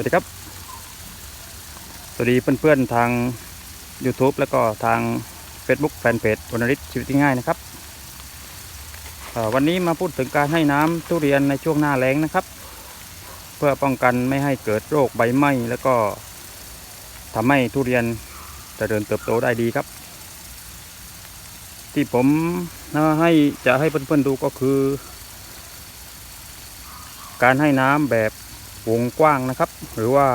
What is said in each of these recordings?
วัสดีครับ สวัสดีเพื่อนๆทาง YouTube แล้วก็ทาง Facebook แฟนเพจวรรณฤทธิ์ชีวิตง่ายนะครับ วันนี้มาพูดถึงการให้น้ำทุเรียนในช่วงหน้าแล้งนะครับ เพื่อป้องกันไม่ให้เกิดโรคใบไหม้แล้วก็ทำให้ทุเรียนเจริญเติบโตได้ดีครับ ที่ผมให้จะให้เพื่อนๆดูก็คือ การให้น้ำแบบ วงกว้างนะครับ หรือว่า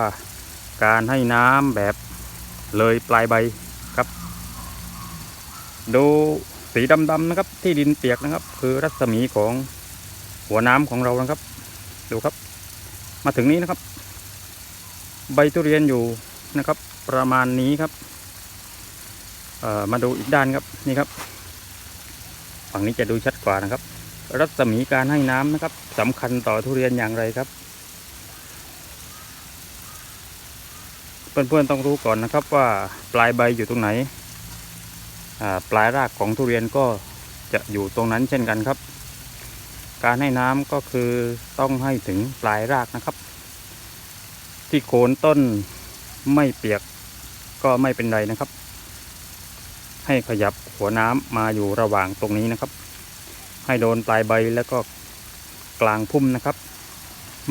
การให้น้ำแบบเลยปลายใบครับ ดูสีดำๆนะครับ ที่ดินเปียกนะครับ คือรัศมีของหัวน้ำของเรานะครับ ดูครับ มาถึงนี้นะครับ ใบทุเรียนอยู่นะครับ ประมาณนี้ครับมาดูอีกด้านครับนี่ครับ ฝั่งนี้จะดูชัดกว่านะครับ รัศมีการให้น้ำนะครับสำคัญต่อทุเรียนอย่างไรครับ เพื่อนๆต้องรู้ก่อนนะครับว่าปลายใบอยู่ตรงไหน ปลายรากของทุเรียนก็จะอยู่ตรงนั้นเช่นกันครับ การให้น้ำก็คือต้องให้ถึงปลายรากนะครับ ที่โคนต้นไม่เปียกก็ไม่เป็นไรนะครับ ให้ขยับหัวน้ำมาอยู่ระหว่างตรงนี้นะครับ ให้โดนปลายใบแล้วก็กลางพุ่มนะครับ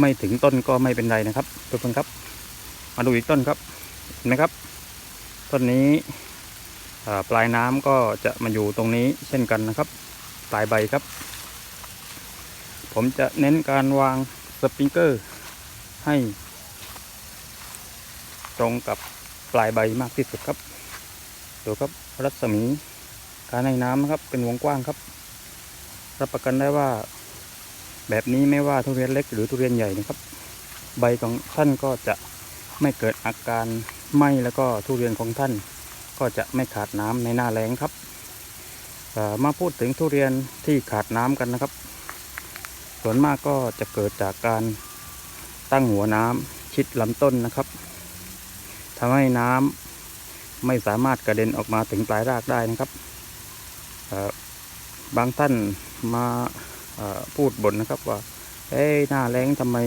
ไม่ถึงต้นก็ไม่เป็นไรนะครับทุกคนครับ มาดูอีกต้นครับเห็นไหมครับ ต้นนี้ปลายน้ำก็จะมาอยู่ตรงนี้เช่นกันนะครับ ปลายใบครับ ผมจะเน้นการวางสปริงเกอร์ ให้ ตรงกับปลายใบมากที่สุดครับดูครับรัศมีการให้น้ำนะครับเป็นวงกว้างครับ รับประกันได้ว่า แบบนี้ไม่ว่าทุเรียนเล็กหรือทุเรียนใหญ่นะครับ ใบของท่านก็จะ ไม่เกิดอาการไหม้แล้วก็ทุเรียนของท่าน ก็จะไม่ขาดน้ำในหน้าแล้งครับเอ่อมาพูดถึงทุเรียนที่ขาดน้ำกันนะครับ ส่วนมากก็จะเกิดจากการตั้งหัวน้ำชิดลำต้นนะครับทำให้น้ำไม่สามารถกระเด็นออกมาถึงปลายรากได้นะครับบางท่านมาพูดบ่นนะครับว่าเอ้หน้าแล้งทำไม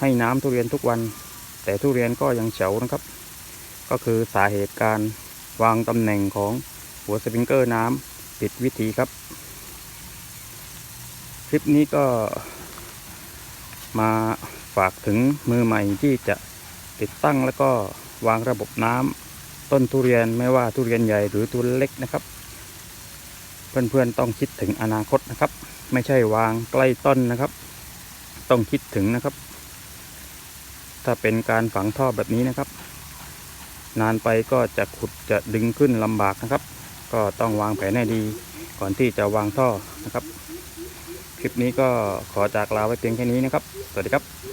ให้น้ำทุเรียนทุกวัน แต่ทุเรียนก็ยังเฉานะครับ ก็คือสาเหตุการวางตำแหน่งของหัวสปริงเกอร์น้ำผิดวิธีครับ คลิปนี้ก็มาฝากถึงมือใหม่ที่จะติดตั้งแล้วก็วางระบบน้ำต้นทุเรียนไม่ว่าทุเรียนใหญ่หรือทุเรียนเล็กนะครับ เพื่อนๆต้องคิดถึงอนาคตนะครับ ไม่ใช่วางใกล้ต้นนะครับ ต้องคิดถึงนะครับ ถ้าเป็นการฝังท่อแบบนี้นะครับ นานไปก็จะขุดจะดึงขึ้นลำบากนะครับ ก็ต้องวางแผนให้ดีก่อนที่จะวางท่อนะครับ คลิปนี้ก็ขอจากลาไว้เพียงแค่นี้นะครับ สวัสดีครับ